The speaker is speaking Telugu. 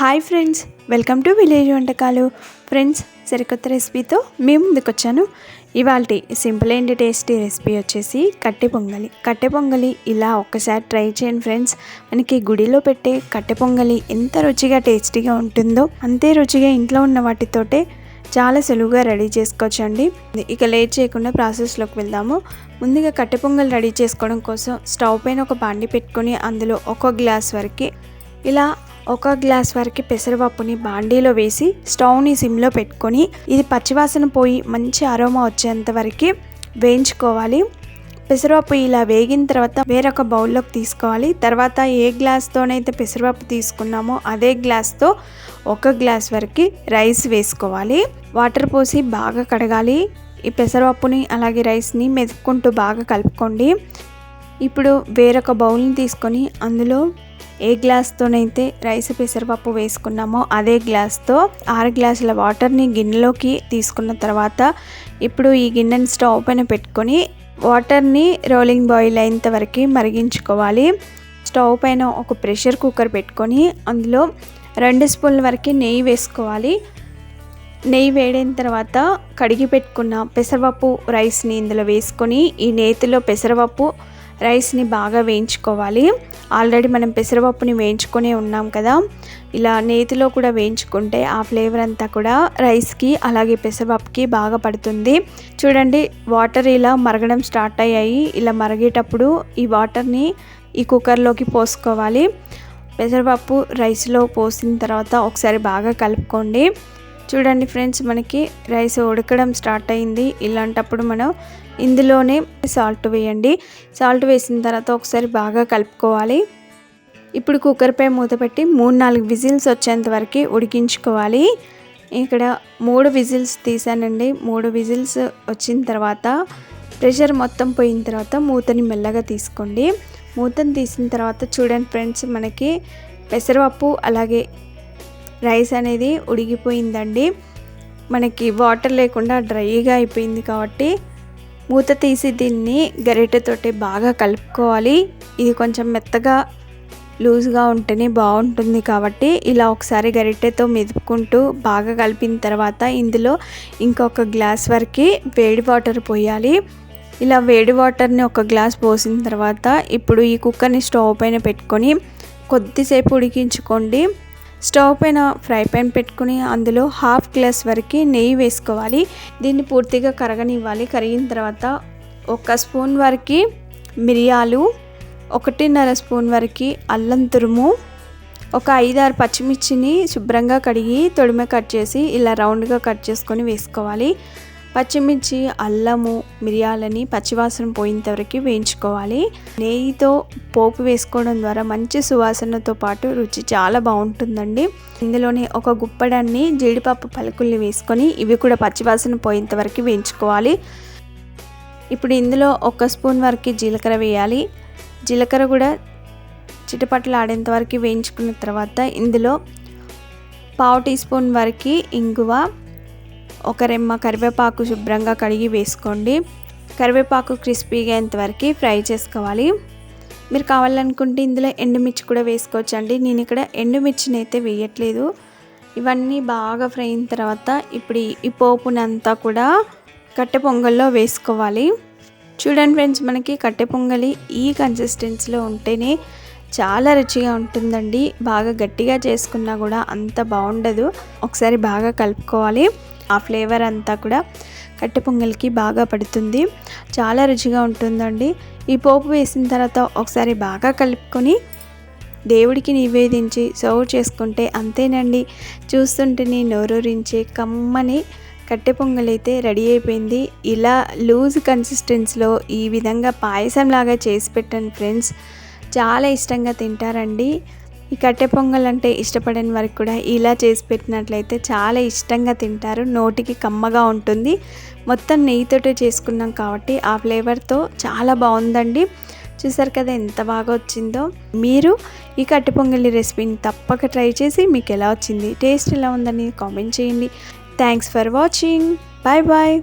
Hi friends welcome to village వంటకాలు. ఫ్రెండ్స్ సరికొత్త రెసిపీతో మేము ముందుకు వచ్చాను ఇవాళ సింపుల్ అండ్ టేస్టీ రెసిపీ వచ్చేసి కట్టె పొంగలి. కట్టె పొంగలి ఇలా ఒక్కసారి ట్రై చేయండి ఫ్రెండ్స్. మనకి గుడిలో పెట్టే కట్టె పొంగలి ఎంత రుచిగా టేస్టీగా ఉంటుందో అంతే రుచిగా ఇంట్లో ఉన్న వాటితోటే చాలా సులువుగా రెడీ చేసుకోవచ్చండి. ఇక లేట్ చేయకుండా ప్రాసెస్లోకి వెళ్దాము. ముందుగా కట్టె పొంగల్ రెడీ చేసుకోవడం కోసం స్టవ్ పైన ఒక బాండి పెట్టుకొని అందులో ఒక గ్లాస్ వరకు ఇలా ఒక గ్లాస్ వరకు పెసరపప్పుని బాండీలో వేసి స్టవ్ని సిమ్లో పెట్టుకొని ఇది పచ్చివాసన పోయి మంచి అరోమా వచ్చేంత వరకు వేయించుకోవాలి. పెసరపప్పు ఇలా వేగిన తర్వాత వేరొక బౌల్లోకి తీసుకోవాలి. తర్వాత ఏ గ్లాస్తోనైతే పెసరపప్పు తీసుకున్నామో అదే గ్లాస్తో ఒక గ్లాస్ వరకు రైస్ వేసుకోవాలి. వాటర్ పోసి బాగా కడగాలి. ఈ పెసరపప్పుని అలాగే రైస్ని మెదుక్కుంటూ బాగా కలుపుకోండి. ఇప్పుడు వేరొక బౌల్ని తీసుకొని అందులో ఏ గ్లాస్తోనైతే రైస్ పెసరపప్పు వేసుకున్నామో అదే గ్లాస్తో ఆరు గ్లాసుల వాటర్ని గిన్నెలోకి తీసుకున్న తర్వాత ఇప్పుడు ఈ గిన్నెని స్టవ్ పైన పెట్టుకొని వాటర్ని రోలింగ్ బాయిల్ అయ్యేంత వరకు మరిగించుకోవాలి. స్టవ్ పైన ఒక ప్రెషర్ కుక్కర్ పెట్టుకొని అందులో రెండు స్పూన్ల వరకు నెయ్యి వేసుకోవాలి. నెయ్యి వేడైన తర్వాత కడిగి పెట్టుకున్న పెసరపప్పు రైస్ని ఇందులో వేసుకొని ఈ నేతిలో పెసరపప్పు రైస్ని బాగా వేయించుకోవాలి. ఆల్రెడీ మనం పెసరపప్పుని వేయించుకొని ఉన్నాం కదా. ఇలా నేతిలో కూడా వేయించుకుంటే ఆ ఫ్లేవర్ అంతా కూడా రైస్కి అలాగే పెసరపప్పుకి బాగా పడుతుంది. చూడండి వాటర్ ఇలా మరగడం స్టార్ట్ అయ్యాయి. ఇలా మరిగేటప్పుడు ఈ వాటర్ని ఈ కుక్కర్లోకి పోసుకోవాలి. పెసరపప్పు రైస్లో పోసిన తర్వాత ఒకసారి బాగా కలుపుకోండి. చూడండి ఫ్రెండ్స్ మనకి రైస్ ఉడకడం స్టార్ట్ అయింది. ఇలాంటప్పుడు మనం ఇందులోనే సాల్ట్ వేయండి. సాల్ట్ వేసిన తర్వాత ఒకసారి బాగా కలుపుకోవాలి. ఇప్పుడు కుక్కర్పై మూత పెట్టి మూడు నాలుగు విజిల్స్ వచ్చేంత వరకు ఉడికించుకోవాలి. ఇక్కడ మూడు విజిల్స్ తీసానండి. మూడు విజిల్స్ వచ్చిన తర్వాత ప్రెషర్ మొత్తం పోయిన తర్వాత మూతని మెల్లగా తీసుకోండి. మూతను తీసిన తర్వాత చూడండి ఫ్రెండ్స్ మనకి పెసరపప్పు అలాగే రైస్ అనేది ఉడిగిపోయిందండి మనకి వాటర్ లేకుండా డ్రైగా అయిపోయింది కాబట్టి మూత తీసి దీన్ని గరిటెతోటి బాగా కలుపుకోవాలి. ఇది కొంచెం మెత్తగా లూజ్గా ఉంటేనే బాగుంటుంది కాబట్టి ఇలా ఒకసారి గరిటెతో మెదుపుకుంటూ బాగా కలిపిన తర్వాత ఇందులో ఇంకొక గ్లాస్ వరకు వేడి వాటర్ పోయాలి. ఇలా వేడి వాటర్ని ఒక గ్లాస్ పోసిన తర్వాత ఇప్పుడు ఈ కుక్కర్ని స్టవ్ పైన పెట్టుకొని కొద్దిసేపు ఉడికించుకోండి. స్టవ్ పైన ఫ్రై పాన్ పెట్టుకుని అందులో హాఫ్ గ్లాస్ వరకు నెయ్యి వేసుకోవాలి. దీన్ని పూర్తిగా కరగనివ్వాలి. కరిగిన తర్వాత ఒక స్పూన్ వరకు మిరియాలు ఒకటిన్నర స్పూన్ వరకు అల్లం తురుము ఒక ఐదారు పచ్చిమిర్చిని శుభ్రంగా కడిగి తొడిమ కట్ చేసి ఇలా రౌండ్గా కట్ చేసుకొని వేసుకోవాలి. పచ్చిమిర్చి అల్లము మిరియాలని పచ్చివాసన పోయేంత వరకు వేయించుకోవాలి. నెయ్యితో పోపు వేసుకోవడం ద్వారా మంచి సువాసనతో పాటు రుచి చాలా బాగుంటుందండి. ఇందులోనే ఒక గుప్పడాన్ని జీడిపప్పు పలుకుల్ని వేసుకొని ఇవి కూడా పచ్చివాసన పోయేంత వరకు వేయించుకోవాలి. ఇప్పుడు ఇందులో ఒక స్పూన్ వరకు జీలకర్ర వేయాలి. జీలకర్ర కూడా చిటపట్లు ఆడేంత వరకు వేయించుకున్న తర్వాత ఇందులో పావు టీ స్పూన్ వరకు ఇంగువ ఒక రెమ్మ కరివేపాకు శుభ్రంగా కడిగి వేసుకోండి. కరివేపాకు క్రిస్పీగా ఎంతవరకు ఫ్రై చేసుకోవాలి. మీరు కావాలనుకుంటే ఇందులో ఎండుమిర్చి కూడా వేసుకోవచ్చు అండి నేను ఇక్కడ ఎండుమిర్చిని అయితే వేయట్లేదు. ఇవన్నీ బాగా ఫ్రై అయిన తర్వాత ఇప్పుడు ఈ పోపునంతా కూడా కట్టె పొంగల్లో వేసుకోవాలి. చూడండి ఫ్రెండ్స్ మనకి కట్టె పొంగలి ఈ కన్సిస్టెన్సీలో ఉంటేనే చాలా రుచిగా ఉంటుందండి. బాగా గట్టిగా చేసుకున్నా కూడా అంత బాగుండదు. ఒకసారి బాగా కలుపుకోవాలి. ఆ ఫ్లేవర్ అంతా కూడా కట్టె పొంగల్కి బాగా పడుతుంది. చాలా రుచిగా ఉంటుందండి. ఈ పోపు వేసిన తర్వాత ఒకసారి బాగా కలుపుకొని దేవుడికి నివేదించి సర్వ్ చేసుకుంటే అంతేనండి. చూస్తుంటేనే నోరూరించే కమ్మని కట్టె పొంగల్ అయితే రెడీ అయిపోయింది. ఇలా లూజ్ కన్సిస్టెన్సీలో ఈ విధంగా పాయసం లాగా చేసి పెట్టండి ఫ్రెండ్స్. చాలా ఇష్టంగా తింటారండి. ఈ కట్టె పొంగల్ అంటే ఇష్టపడని వారికి కూడా ఇలా చేసి పెట్టినట్లయితే చాలా ఇష్టంగా తింటారు. నోటికి కమ్మగా ఉంటుంది. మొత్తం నెయ్యితోటే చేసుకున్నాం కాబట్టి ఆ ఫ్లేవర్తో చాలా బాగుందండి. చూసారు కదా ఎంత బాగా వచ్చిందో. మీరు ఈ కట్టె పొంగలి రెసిపీని తప్పక ట్రై చేసి మీకు ఎలా వచ్చింది టేస్ట్ ఎలా ఉందని కామెంట్ చేయండి. Thanks for watching. Bye bye.